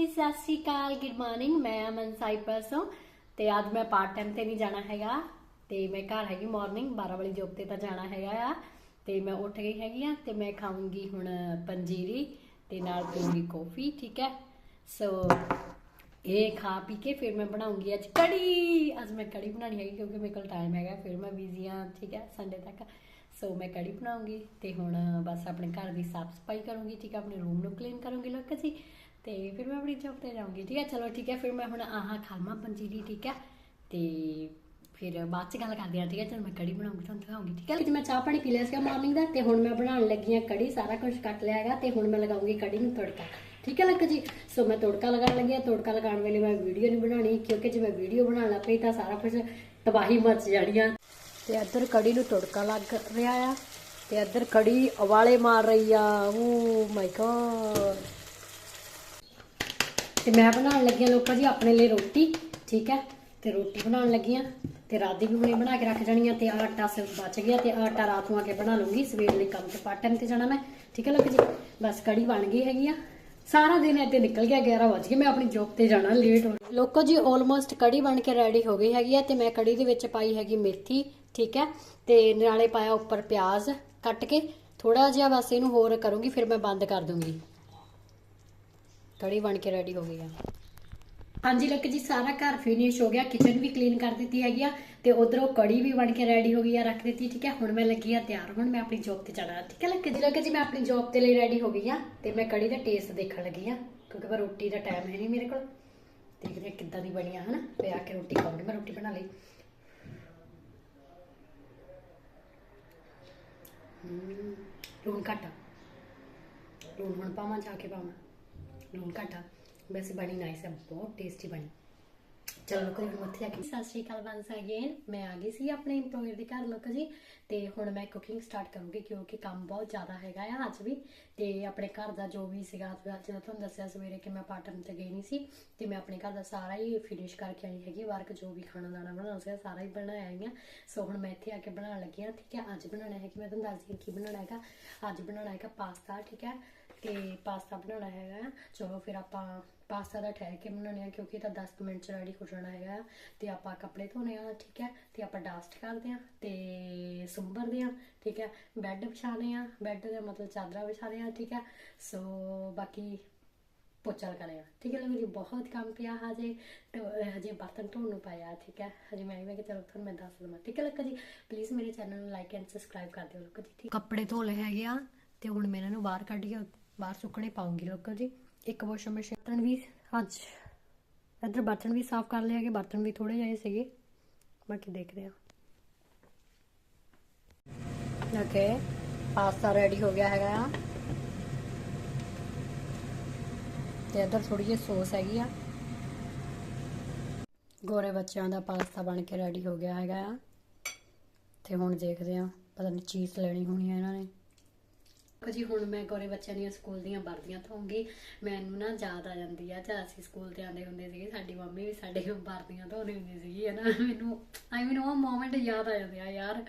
ਜੀ ਸਤਿ ਸ਼੍ਰੀ ਅਕਾਲ good morning ਮੈਂ ਅਮਨ ਸਾਈਪਰਸ ਤੋਂ ਤੇ ਅੱਜ ਮੈਂ ਪਾਰਟ ਟਾਈਮ ਤੇ ਨਹੀਂ ਜਾਣਾ ਹੈਗਾ ਤੇ ਮੈਂ ਘਰ ਹੈਗੀ ਮਾਰਨਿੰਗ 12 ਵਾਲੀ ਜੋਬ ਤੇ ਤਾਂ ਜਾਣਾ ਹੈਗਾ ਆ। ਤੇ ਮੈਂ ਉੱਠ ਗਈ ਹੈਗੀ ਆ ਤੇ ਮੈਂ ਖਾਊਂਗੀ ਹੁਣ ਪੰਜੀਰੀ ਤੇ ਨਾਲ ਪੀਊਂਗੀ ਕੌਫੀ ਠੀਕ ਹੈ? ਸੋ ਇਹ ਖਾ ਪੀ ਕੇ ਫਿਰ ਮੈਂ ਬਣਾਉਂਗੀ ਅੱਜ ਕੜੀ। ਅੱਜ ਮੈਂ ਕੜੀ ਬਣਾਣੀ ਹੈਗੀ ਕਿਉਂਕਿ ਮੇਰੇ ਕੋਲ ਟਾਈਮ ਹੈਗਾ, ਫਿਰ ਮੈਂ ਬਿਜ਼ੀ ਆ, ਠੀਕ ਹੈ ਸੰਡੇ ਤੱਕ। ਸੋ ਮੈਂ ਕੜੀ ਬਣਾਉਂਗੀ ਤੇ ਹੁਣ ਬਸ ਆਪਣੇ ਘਰ ਦੀ ਸਾਫ਼ ਸਫ਼ਾਈ ਕਰੂੰਗੀ, ਠੀਕ ਹੈ, ਆਪਣੇ ਰੂਮ ਨੂੰ ਕਲੀਨ ਕਰੂੰਗੀ। ਲੋਕ ਜੀ ਤੇ ਫਿਰ ਮੈਂ ਆਪਣੀ ਜੌਬ ਤੇ ਜਾਊਂਗੀ, ਠੀਕ ਹੈ? ਚਲੋ ਠੀਕ ਹੈ, ਫਿਰ ਮੈਂ ਹੁਣ ਆਹ ਖਾਲਮਾ ਪੰਜੀਰੀ, ਠੀਕ ਹੈ? ਤੇ ਫਿਰ ਬਾਅਦ ਚ ਗੱਲ ਕਰਦੇ ਆ ਠੀਕ ਹੈ? ਚਲ ਮੈਂ ਕੜੀ ਬਣਾਉਂਗੀ, ਤੁਹਾਨੂੰ ਦਿਖਾਉਂਗੀ, ਠੀਕ ਹੈ? ਜੀ ਮੈਂ ਚਾਹ ਪਾਣੀ ਪੀ ਲਿਆ ਸੀਗਾ ਮਾਰਨਿੰਗ ਦਾ, ਤੇ ਹੁਣ ਮੈਂ ਬਣਾਉਣ ਲੱਗੀ ਆ ਕੜੀ, ਸਾਰਾ ਕੁਝ ਕੱਟ ਲਿਆ ਹੈਗਾ, ਤੇ ਹੁਣ ਮੈਂ ਲਗਾਉਂਗੀ ਕੜੀ ਨੂੰ ਤੜਕਾ, ਠੀਕ ਹੈ ਲੱਕ ਜੀ? ਸੋ ਮੈਂ ਤੜਕਾ ਲਗਾਉਣ ਲੱਗੀ ਆ ਤੜਕਾ ਲਗਾਉਣ ਵੇਲੇ ਮੈਂ ਵੀਡੀਓ ਨਹੀਂ ਬਣਾਉਣੀ, ਕਿਉਂਕਿ ਜੇ ਮੈਂ ਵੀਡੀਓ ਬਣਾਉਣ ਲੱਗ ਪਈ ਤਾਂ ਸਾਰਾ ਕੁਝ ਤਬਾਹੀ ਮਚ ਜਾਣੀ ਆ ਤੇ ਇੱਧਰ ਕੜੀ ਨੂੰ ਤੜਕਾ ਲੱਗ ਰਿਹਾ ਆ, ਤੇ ਇੱਧਰ ਕੜੀ ਉਵਾਲੇ ਮਾਰ ਰਹੀ ਆ, ਓ ਮਾਈ ਗॉड ਤੇ ਮੈਂ ਬਣਾਉਣ ਲੱਗੀ ਹਾਂ ਲੋਕਾਂ ਜੀ ਆਪਣੇ ਲਈ ਰੋਟੀ, ਠੀਕ ਹੈ? ਤੇ ਰੋਟੀ ਬਣਾਉਣ ਲੱਗੀ ਹਾਂ ਤੇ ਰਾਤ ਵੀ ਹੁਣੇ ਬਣਾ ਕੇ ਰੱਖ ਜਾਣੀ ਆ ਤੇ ਆਟਾ ਸਿਰਫ ਬਚ ਗਿਆ ਤੇ ਆਟਾ ਰਾਤ ਨੂੰ ਆ ਕੇ ਬਣਾ ਲੂੰਗੀ ਸਵੇਰ ਲਈ ਕੰਮ ਤੇ ਪਾਰਟ ਟਾਈਮ ਤੇ ਜਾਣਾ ਮੈਂ, ਠੀਕ ਹੈ ਲੋਕ ਜੀ? ਬਸ ਕੜੀ ਬਣ ਗਈ ਹੈਗੀ ਆ। ਸਾਰਾ ਦਿਨ ਇੱਥੇ ਨਿਕਲ ਗਿਆ 11 ਵਜ ਮੈਂ ਆਪਣੀ ਜੌਬ ਤੇ ਜਾਣਾ ਲੇਟ ਹੋ ਲੋਕੋ ਜੀ ਆਲਮੋਸਟ ਕੜੀ ਬਣ ਕੇ ਰੈਡੀ ਹੋ ਗਈ ਹੈਗੀ ਆ ਤੇ ਮੈਂ ਕੜੀ ਦੇ ਵਿੱਚ ਪਾਈ ਹੈਗੀ ਮੇਥੀ, ਠੀਕ ਹੈ? ਤੇ ਨਾਲੇ ਪਾਇਆ ਉੱਪਰ ਪਿਆਜ਼ ਕੱਟ ਕੇ ਥੋੜਾ ਜਿਹਾ ਬਸ ਇਹਨੂੰ ਹੋਰ ਕਰੂੰਗੀ, ਫਿਰ ਮੈਂ ਬੰਦ ਕਰ ਦੂੰਗੀ। ਕੜੀ ਬਣ ਕੇ ਰੈਡੀ ਹੋ ਗਈ ਆ। ਹਾਂਜੀ ਲੱਕ ਜੀ, ਸਾਰਾ ਘਰ ਫਿਨਿਸ਼ ਹੋ ਗਿਆ ਕਿਚਨ ਵੀ ਕਲੀਨ ਕਰ ਦਿੱਤੀ ਹੈਗੀ ਆ ਤੇ ਉਧਰੋਂ ਕੜੀ ਵੀ ਬਣ ਕੇ ਰੈਡੀ ਹੋ ਗਈ ਆ, ਰੱਖ ਦਿੱਤੀ, ਠੀਕ ਹੈ ਹੁਣ ਮੈਂ ਲੱਗੀ ਆ ਤਿਆਰ ਹੁਣ, ਮੈਂ ਆਪਣੀ ਜੌਬ ਤੇ ਜਾਣਾ। ਠੀਕ ਹੈ ਲੱਕ ਜੀ? ਲੱਕ ਜੀ, ਮੈਂ ਆਪਣੀ ਜੌਬ ਤੇ ਲਈ ਰੈਡੀ ਹੋ ਗਈ ਆ ਤੇ ਮੈਂ ਕੜੀ ਦਾ ਟੇਸਟ ਦੇਖਣ ਲੱਗੀ ਆ, ਕਿਉਂਕਿ ਮੈਂ ਰੋਟੀ ਦਾ ਟਾਈਮ ਹੈ ਨਹੀਂ ਮੇਰੇ ਕੋਲ। ਦੇਖਦੇ ਹਾਂ ਕਿੱਦਾਂ ਦੀ ਬਣੀ ਆ, ਹਨਾ? ਤੇ ਆ ਕੇ ਰੋਟੀ ਖਾਵਾਂਗੀ ਮੈਂ ਰੋਟੀ ਬਣਾ ਲਈ। ਲੂਣ ਘੱਟ। ਲੂਣ ਹੁਣ ਪਾਵਾਂ, ਜਾ ਕੇ ਪਾਵਾਂ। ਲੂਣ ਘੱਟ ਵੈਸੇ ਬਣੀ ਨਾਈਸ ਹੈ ਬਹੁਤ ਟੇਸਟੀ ਬਣੀ। ਚਲੋ ਕੋਈ ਹੁਣ ਉੱਥੇ ਆ ਕੇ। ਸਤਿ ਸ਼੍ਰੀ ਅਕਾਲ ਵੰਸ ਅਗੇਨ ਮੈਂ ਆ ਗਈ ਸੀ ਆਪਣੇ EMPLOYER ਦੇ ਘਰ ਲੋਕ ਜੀ, ਤੇ ਹੁਣ ਮੈਂ ਕੁਕਿੰਗ ਸਟਾਰਟ ਕਰੂੰਗੀ ਕਿਉਂਕਿ ਕੰਮ ਬਹੁਤ ਜ਼ਿਆਦਾ ਹੈਗਾ ਆ ਅੱਜ ਵੀ। ਤੇ ਆਪਣੇ ਘਰ ਦਾ ਜੋ ਵੀ ਸੀਗਾ ਜਦੋਂ ਤੁਹਾਨੂੰ ਦੱਸਿਆ ਸਵੇਰੇ ਕਿ ਮੈਂ ਪਾਰਟ ਤੇ ਗਈ ਨਹੀਂ ਸੀ, ਤੇ ਮੈਂ ਆਪਣੇ ਘਰ ਦਾ ਸਾਰਾ ਹੀ ਫਿਨਿਸ਼ ਕਰਕੇ ਆਈ ਹੈਗੀ ਵਰਕ ਜੋ ਵੀ ਖਾਣਾ ਦਾਣਾ ਬਣਾਉਣਾ ਸੀਗਾ, ਸਾਰਾ ਹੀ ਬਣਾਇਆ ਆਈ ਆ ਸੋ ਹੁਣ ਮੈਂ ਇੱਥੇ ਆ ਕੇ ਬਣਾਉਣ ਲੱਗੀ ਆ। ਠੀਕ ਹੈ, ਅੱਜ ਬਣਾਉਣਾ ਹੈ ਕਿ ਮੈਂ ਤੁਹਾਨੂੰ ਦੱਸਦੀ ਹਾਂ ਕੀ ਬਣਾਉਣਾ ਹੈਗਾ। ਅੱਜ ਬਣਾਉਣਾ ਹੈਗਾ ਪਾਸਤਾ, ਠੀਕ ਹੈ। ਤੇ ਪਾਸਤਾ ਬਣਾਉਣਾ ਹੈਗਾ। ਚਲੋ ਫਿਰ ਆਪਾਂ ਪਾਸਤਾ ਦਾ ਠਹਿਰ ਕੇ ਬਣਾਉਣੇ ਆ ਕਿਉਂਕਿ ਇਹ ਤਾਂ 10 ਮਿੰਟ ਚ ਰੈਡੀ ਹੋ ਜਾਣਾ ਹੈਗਾ। ਤੇ ਆਪਾਂ ਕੱਪੜੇ ਧੋਣੇ ਆ, ਠੀਕ ਹੈ? ਤੇ ਆਪਾਂ ਡਸਟ ਕਰਦੇ ਆ ਤੇ ਸੁੰਬਰਦੇ ਆ ਠੀਕ ਹੈ? ਬੈੱਡ ਵਿਛਾਣੇ ਆ ਬੈੱਡ ਦਾ ਮਤਲਬ ਚਾਦਰਾਂ ਵਿਛਾਣੇ ਆ ਠੀਕ ਹੈ? ਸੋ ਬਾਕੀ ਪੋਚਾ ਲਗਾਉਣੇ ਠੀਕ ਹੈ ਮੇਰੀ ਬਹੁਤ ਕੰਮ ਪਿਆ ਹਜੇ। ਤੇ ਹਜੇ ਬਰਤਨ ਧੋਣ ਨੂੰ ਪਾਇਆ, ਠੀਕ ਹੈ? ਹਜੇ ਮੈਂ ਵੀ ਕਿ ਚਲੋ ਤੁਹਾਨੂੰ ਮੈਂ ਦੱਸ ਦਵਾਂ। ਠੀਕ ਹੈ ਲੱਕਾ ਜੀ ਪਲੀਜ਼ ਮੇਰੇ ਚੈਨਲ ਨੂੰ ਲਾਈਕ ਐਂਡ ਸਬਸਕ੍ਰਾਈਬ ਕਰ ਦਿਓ ਲੱਕਾ ਜੀ, ਠੀਕ ਕੱਪੜੇ ਧੋ ਲਏ ਹੈਗੇ ਆ, ਤੇ ਹੁਣ ਮੈਂ ਇਹਨਾਂ ਨੂੰ ਬਾਹਰ ਕੱਢ ਕੇ ਬਾਹਰ ਸੁੱਕਣੇ ਪਾਉਂਗੀ ਲੋਕੋ ਜੀ। ਇੱਕ ਵਾਸ਼ਿੰਗ ਮਸ਼ੀਨ ਬਰਤਨ ਵੀ ਅੱਜ ਇੱਧਰ ਬਰਤਨ ਵੀ ਸਾਫ਼ ਕਰ ਲਏ ਹੈਗੇ, ਬਰਤਨ ਵੀ ਥੋੜੇ ਜਿਹੇ ਸੀਗੇ। ਬਾਕੀ ਦੇਖਦੇ ਆ ਓਕੇ ਪਾਸਤਾ ਰੈਡੀ ਹੋ ਗਿਆ ਹੈਗਾ। ਆ ਤੇ ਇੱਧਰ ਥੋੜੀ ਜਿਹੀ ਸੌਸ ਹੈਗੀ ਆ। ਗੋਰੇ ਬੱਚਿਆਂ ਦਾ ਪਾਸਤਾ ਬਣ ਕੇ ਰੈਡੀ ਹੋ ਗਿਆ ਹੈਗਾ। ਆ ਤੇ ਹੁਣ ਦੇਖਦੇ ਆ ਪਤਾ ਨਹੀਂ ਚੀਜ਼ ਲੈਣੀ ਹੋਣੀ ਹੈ ਇਹਨਾਂ ਨੇ। ਜੀ, ਹੁਣ ਮੈਂ ਗੋਰੇ ਬੱਚਿਆਂ ਦੀਆਂ ਸਕੂਲ ਦੀਆਂ ਵਰਦੀਆਂ ਧੋਉਂਗੀ ਮੈਨੂੰ ਨਾ ਯਾਦ ਆ ਜਾਂਦੀ ਆ ਜਾਂ ਅਸੀਂ ਸਕੂਲ ਤੇ ਆਉਂਦੇ ਹੁੰਦੇ ਸੀਗੇ, ਸਾਡੀ ਮੰਮੀ ਵੀ ਸਾਡੇ ਵਰਦੀਆਂ ਧੋਣੀ ਹੁੰਦੀ ਸੀਗੀ ਹਨਾ ਮੈਨੂੰ, ਆਈ ਮੀਨ ਉਹ ਮੂਮੈਂਟ ਯਾਦ ਆ ਜਾਂਦੇ ਆ ਯਾਰ।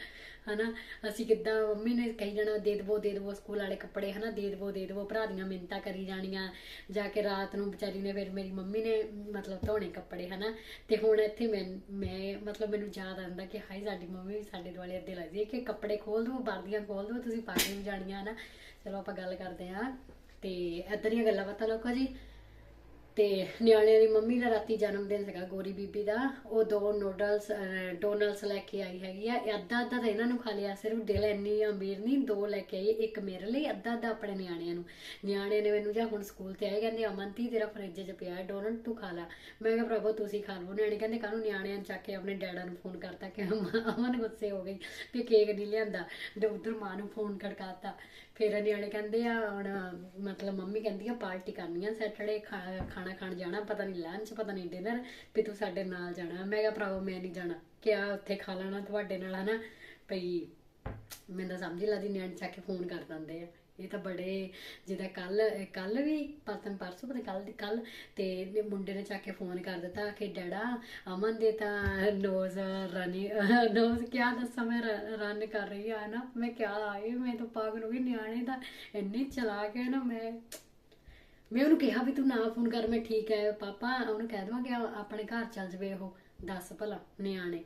ਹਨਾ? ਅਸੀਂ ਕਿੱਦਾਂ ਮੰਮੀ ਨੇ ਕਹੀ ਜਾਣਾ, ਦੇ ਦਵੋ ਦੇ ਦਵੋ ਸਕੂਲ ਵਾਲੇ ਕੱਪੜੇ, ਹਨਾ? ਦੇ ਦਵੋ ਦੇ ਦਵੋ। ਭਰਾ ਦੀਆਂ ਮਿੰਤਾ ਕਰੀ ਜਾਣੀਆਂ। ਜਾ ਕੇ ਰਾਤ ਨੂੰ ਵਿਚਾਰੀ ਨੇ ਫਿਰ ਮੇਰੀ ਮੰਮੀ ਨੇ, ਮਤਲਬ ਧੋਣੇ ਕੱਪੜੇ, ਹਨਾ? ਤੇ ਹੁਣ ਇੱਥੇ ਮੈਂ ਮੈਂ, ਮਤਲਬ ਮੈਨੂੰ ਯਾਦ ਆਉਂਦਾ ਕਿ ਹਾਈ ਸਾਡੀ ਮੰਮੀ ਵੀ ਸਾਡੇ ਦੁਆਲੇ ਅੱਦੇ ਲੱਗਦੀ ਹੈ ਕਿ ਕੱਪੜੇ ਖੋਲ ਦਵੋ, ਵਰਦੀਆਂ ਖੋਲ ਦਵੋ, ਤੁਸੀਂ ਪਾ ਕੇ ਵੀ ਜਾਣੀਆਂ, ਹਨਾ? ਚਲੋ ਆਪਾਂ ਗੱਲ ਕਰਦੇ ਹਾਂ। ਤੇ ਏਦਾਂ ਦੀਆਂ ਗੱਲਾਂ ਬਾਤਾਂ, ਲੋਕੋ ਜੀ। ਤੇ ਨਿਆਣਿਆਂ ਦੀ ਮੰਮੀ ਦਾ ਰਾਤੀ ਜਨਮ ਦਿਨ ਸੀਗਾ, ਗੋਰੀ ਬੀਬੀ ਦਾ। ਉਹ ਦੋ ਨੂਡਲਸ ਡੋਨਲਸ ਲੈ ਕੇ ਆਈ ਹੈਗੀ ਆ। ਅੱਧਾ ਅੱਧਾ ਤਾਂ ਇਹਨਾਂ ਨੂੰ ਖਾ ਲਿਆ, ਸਿਰਫ ਦਿਲ ਇੰਨੀ ਅਮੀਰ ਨਹੀਂ, ਦੋ ਲੈ ਕੇ ਆਈ, ਇੱਕ ਮੇਰੇ ਲਈ, ਅੱਧਾ ਅੱਧਾ ਆਪਣੇ ਨਿਆਣਿਆਂ ਨੂੰ। ਨਿਆਣੇ ਨੇ ਮੈਨੂੰ ਜਾਂ ਹੁਣ ਸਕੂਲ ਤੇ ਆਏ, ਕਹਿੰਦੇ ਅਮਨਤੀ ਤੇਰਾ ਫਰਿੱਜ 'ਚ ਪਿਆ ਹੈ ਡੋਨਟ ਤੂੰ ਖਾ ਲੈ। ਮੈਂ ਕਿਹਾ, ਪ੍ਰਭੂ, ਤੁਸੀਂ ਖਾ ਲਓ ਨਿਆਣੇ ਕਹਿੰਦੇ, ਕਾਹਨੂੰ? ਨਿਆਣਿਆਂ ਨੂੰ ਚੱਕ ਕੇ ਆਪਣੇ ਡੈਡਾ ਨੂੰ ਫੋਨ ਕਰਤਾ ਕਿ ਅਮ- ਅਮਨ ਗੁੱਸੇ ਹੋ ਗਈ ਵੀ ਕੇਕ ਨਹੀਂ ਲਿਆਂਦਾ। ਤੇ ਉਧਰ ਮਾਂ ਨੂੰ ਫੋਨ ਖੜਕਾਤਾ। ਫਿਰ ਨਿਆਣੇ ਕਹਿੰਦੇ ਆ, ਹੁਣ ਮਤਲਬ ਮੰਮੀ ਕਹਿੰਦੀ ਆ, ਪਾਰਟੀ ਕਰਨੀ ਆ ਸੈਟਰਡੇ ਖਾ ਖਾਣਾ ਖਾਣ ਜਾਣਾ, ਪਤਾ ਨਹੀਂ ਲੰਚ, ਪਤਾ ਨਹੀਂ ਡਿਨਰ ਵੀ ਤੂੰ ਸਾਡੇ ਨਾਲ ਜਾਣਾ। ਮੈਂ ਕਿਹਾ, ਭਰਾਵੋ, ਮੈਂ ਨਹੀਂ ਜਾਣਾ। ਕਿਆ ਉੱਥੇ ਖਾ ਲੈਣਾ ਤੁਹਾਡੇ ਨਾਲ, ਹਨਾ? ਭਈ, ਮੈਨੂੰ ਤਾਂ ਸਮਝ ਹੀ ਲੱਗਦੀ ਚੱਕ ਕੇ ਫੋਨ ਕਰ ਦਿੰਦੇ ਆ। ਇਹ ਤਾਂ ਬੜੇ ਜਿਹਦਾ ਕੱਲ ਕੱਲ ਵੀ ਪਰਸਨ ਪਰਸੋਂ ਪਤਾ ਕੱਲ ਕੱਲ ਤੇ ਮੁੰਡੇ ਨੇ ਚੱਕ ਕੇ ਫੋਨ ਕਰ ਦਿੱਤਾ ਕਿ ਡੈਡਾ, ਅਮਨ ਦੇ ਤਾਂ ਨੋਜ਼ ਰਨੀ ਨੋਜ਼ ਕਿਆ ਦੱਸਾਂ ਮੈਂ ਰਨ ਕਰ ਰਹੀ ਆ ਨਾ ਮੈਂ ਕਿਆ, ਆਏ, ਮੈਂ ਤਾਂ ਪਾਗਲ ਹੋ ਗਈ, ਨਿਆਣੇ ਤਾਂ ਇੰਨੇ ਚਲਾ ਕੇ ਨਾ, ਮੈਂ ਮੈਂ ਉਹਨੂੰ ਕਿਹਾ ਵੀ ਤੂੰ ਨਾ ਫੋਨ ਕਰ, ਮੈਂ ਠੀਕ ਹੈ, ਪਾਪਾ ਉਹਨੂੰ ਕਹਿ ਦਵਾਂਗੇ ਆਪਣੇ ਘਰ ਚੱਲ ਜਵੇ ਉਹ, ਦੱਸ ਭਲਾ ਨਿਆਣੇ।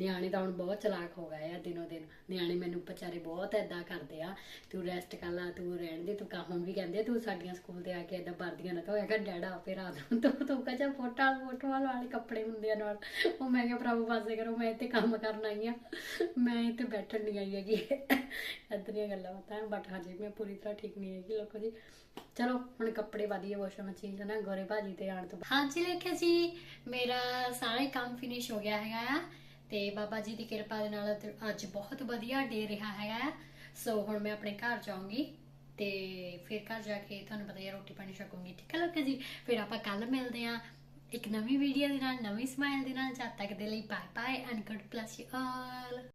ਨਿਆਣੇ ਤਾਂ ਹੁਣ ਬਹੁਤ ਚਲਾਕ ਹੋ ਗਏ ਆ ਦਿਨੋ ਦਿਨ। ਨਿਆਣੇ ਮੈਨੂੰ ਵਿਚਾਰੇ ਬਹੁਤ ਐਦਾਂ ਕਰਦੇ ਆ, ਤੂੰ ਰੈਸਟ ਕਰ ਲਾ, ਤੂੰ ਰਹਿਣ ਦੇ, ਤੂੰ ਕਾਹੋਂ ਵੀ ਕਹਿੰਦੇ ਤੂੰ ਸਾਡੀਆਂ ਸਕੂਲ ਤੇ ਆ ਕੇ ਐਦਾਂ ਵਰਦੀਆਂ ਨਾ ਧੋਇਆ ਕਰ, ਡੈਡਾ ਆਪੇ ਰਾਤ ਨੂੰ ਤੂੰ ਤੂੰ ਕਹਜਾ ਫੋਟਾ ਫੋਟੋ ਵਾਲੇ ਕੱਪੜੇ ਹੁੰਦੇ ਆ ਨਾਲ। ਉਹ ਮੈਂ ਕਿਹਾ, ਪ੍ਰਭੂ ਪਾਸੇ ਕਰੋ, ਮੈਂ ਇੱਥੇ ਕੰਮ ਕਰਨ ਆਈ ਆ। ਮੈਂ ਇੱਥੇ ਬੈਠਣ ਨਹੀਂ ਆਈ ਹੈਗੀ। ਏਦਾਂ ਦੀਆਂ ਗੱਲਾਂ ਬਾਤਾਂ ਬਟ ਹਜੇ ਮੈਂ ਪੂਰੀ ਤਰ੍ਹਾਂ ਠੀਕ ਨਹੀਂ ਹੈਗੀ ਲੋਕੋ ਜੀ। ਚਲੋ, ਹੁਣ ਕੱਪੜੇ ਵਧੀਆ ਵਾਸ਼ਿੰਗ ਮਸ਼ੀਨ ਨਾ ਗੋਰੇ ਭਾਜੀ ਤੇ ਆਣ ਤੋਂ ਹਾਂਜੀ ਲੇਖਿਆ ਜੀ, ਮੇਰਾ ਸਾਰੇ ਕੰਮ ਫਿਨਿਸ਼ ਹੋ ਗਿਆ ਹੈਗਾ ਆ। ਤੇ ਬਾਬਾ ਜੀ ਦੀ ਕਿਰਪਾ ਦੇ ਨਾਲ ਅੱਜ ਬਹੁਤ ਵਧੀਆ ਡੇ ਰਿਹਾ ਹੈਗਾ ਸੋ ਹੁਣ ਮੈਂ ਆਪਣੇ ਘਰ ਜਾਊਂਗੀ ਤੇ ਫਿਰ ਘਰ ਜਾ ਕੇ ਤੁਹਾਨੂੰ ਪਤਾ ਹੀ ਹੈ, ਰੋਟੀ ਪਾਣੀ ਛਕੂੰਗੀ। ਠੀਕ ਹੈ ਲੋਕੇ ਜੀ? ਫਿਰ ਆਪਾਂ ਕੱਲ ਮਿਲਦੇ ਆਂ ਇੱਕ ਨਵੀਂ ਵੀਡੀਓ ਦੇ ਨਾਲ, ਨਵੀਂ ਸਮਾਈਲ ਦੇ ਨਾਲ। ਜਦ ਤੱਕ ਦੇ ਲਈ bye bye and good bless you all